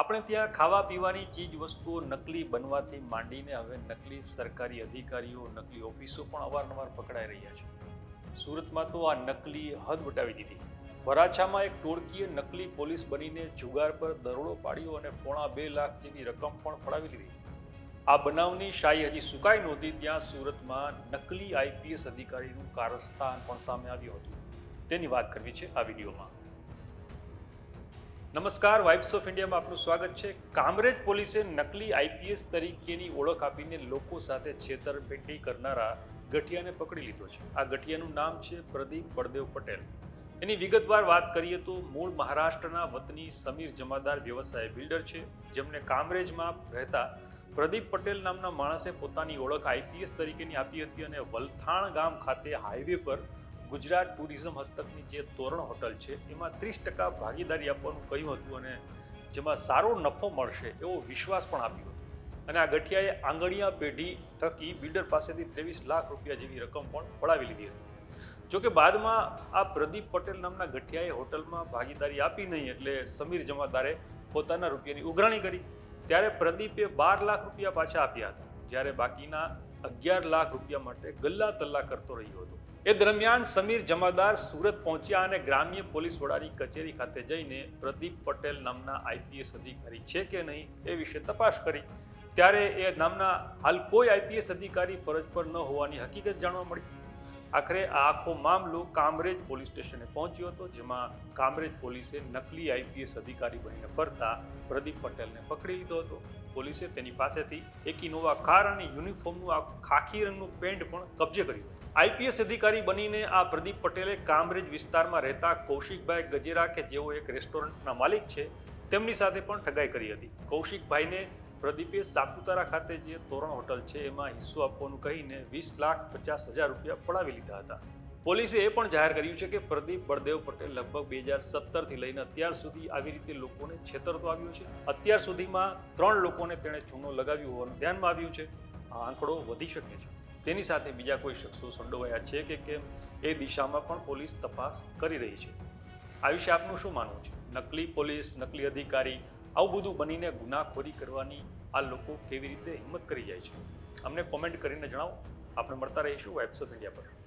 આપણે ત્યાં ખાવા પીવાની ચીજ વસ્તુઓ નકલી બનવાથી માંડીને હવે નકલી સરકારી અધિકારીઓ, નકલી ઓફિસો પણ અવારનવાર પકડાઈ રહ્યા છે. સુરતમાં તો આ નકલી હદ વટાવી દીધી. વરાછામાં એક ટોળકીએ નકલી પોલીસ બનીને જુગાર પર દરોડો પાડ્યો અને પોણા બે લાખ જેવી રકમ પણ ફળાવી લીધી. આ બનાવની શાહી હજી સુકાઈ નહોતી, ત્યાં સુરતમાં નકલી આઈપીએસ અધિકારીનું કારસ્થાન પણ સામે આવ્યું હતું. તેની વાત કરવી છે આ વિડીયોમાં. નમસ્કાર વાઇબ્સ ઓફ ઇન્ડિયામાં આપનું સ્વાગત છે. કામરેજ પોલીસે નકલી આઈપીએસ તરીકેની ઓળખ આપીને લોકો સાથે છેતરપિંડી કરનારા ગઠિયાને પકડી લીધો છે. આ ગઠિયાનું નામ છે પ્રદીપ બળદેવ પટેલ. એની વિગતવાર વાત કરીએ તો મૂળ મહારાષ્ટ્રના વતની સમીર જમાદાર વ્યવસાય બિલ્ડર છે. જેમને કામરેજમાં રહેતા પ્રદીપ પટેલ નામના માણસે પોતાની ઓળખ આઈપીએસ તરીકેની આપી હતી અને વલથાણ ગામ ખાતે હાઈવે પર ગુજરાત ટુરિઝમ હસ્તકની જે તોરણ હોટલ છે, એમાં ત્રીસ ટકા ભાગીદારી આપવાનું કહ્યું હતું અને જેમાં સારો નફો મળશે એવો વિશ્વાસ પણ આપ્યો હતો. અને આ ગઠિયાએ આંગળીયા પેઢી થકી બિલ્ડર પાસેથી ત્રેવીસ લાખ રૂપિયા જેવી રકમ પણ પડાવી લીધી હતી. જોકે બાદમાં આ પ્રદીપ પટેલ નામના ગઠિયાએ હોટલમાં ભાગીદારી આપી નહીં એટલે સમીર જમાદારે પોતાના રૂપિયાની ઉઘરાણી કરી. ત્યારે પ્રદીપે બાર લાખ રૂપિયા પાછા આપ્યા હતા, જ્યારે બાકીના અગિયાર લાખ રૂપિયા માટે ગલ્લા તલ્લા કરતો રહ્યો હતો. એ દરમિયાન સમીર જમાદાર સુરત પહોંચ્યા અને ગ્રામ્ય પોલીસ વડાની કચેરી ખાતે જઈને પ્રદીપ પટેલ નામના આઈપીએસ અધિકારી છે કે નહીં એ વિશે તપાસ કરી. ત્યારે એ નામના હાલ કોઈ આઈપીએસ અધિકારી ફરજ પર ન હોવાની હકીકત જાણવા મળી. આખરે આ આખો મામલો કામરેજ પોલીસ સ્ટેશને પહોંચ્યો હતો, જેમાં કામરેજ પોલીસે નકલી આઈપીએસ અધિકારી બનીને ફરતા પ્રદીપ પટેલને પકડી લીધો હતો. પોલીસે તેની પાસેથી એક ઇનોવા કાર અને યુનિફોર્મનું આ ખાખી રંગનું પેન્ટ પણ કબજે કર્યું. આઈપીએસ અધિકારી બનીને આ પ્રદીપ પટેલે કામરેજ વિસ્તારમાં રહેતા કૌશિકભાઈ ગજેરા, કે જેઓ એક રેસ્ટોરન્ટના માલિક છે, તેમની સાથે પણ ઠગાઈ કરી હતી. કૌશિકભાઈને પ્રદીપે સાપુતારા ખાતે જે તોરણ હોટલ છે, એમાં હિસ્સો આપવાનું કહીને વીસ લાખ પચાસ હજાર રૂપિયા પડાવી લીધા હતા. પોલીસે એ પણ જાહેર કર્યું છે કે પ્રદીપ બળદેવ પટેલ લગભગ બે હજાર સત્તરથી લઈને અત્યાર સુધી આવી રીતે લોકોને છેતરતો આવ્યો છે. અત્યાર સુધીમાં ત્રણ લોકોને તેણે ચૂનો લગાવ્યું હોવાનું ધ્યાનમાં આવ્યું છે. આ આંકડો વધી શકે છે. તેની સાથે બીજા કોઈ શખ્સો સંડોવાયા છે કે કેમ, એ દિશામાં પણ પોલીસ તપાસ કરી રહી છે. આ વિશે આપનું શું માનવું છે? નકલી પોલીસ, નકલી અધિકારી આવું બધું બનીને ગુનાખોરી કરવાની આ લોકો કેવી રીતે હિંમત કરી જાય છે? અમને કોમેન્ટ કરીને જણાવો. આપણે મળતા રહીશું વેબ્સ ઓફ ઇન્ડિયા પર.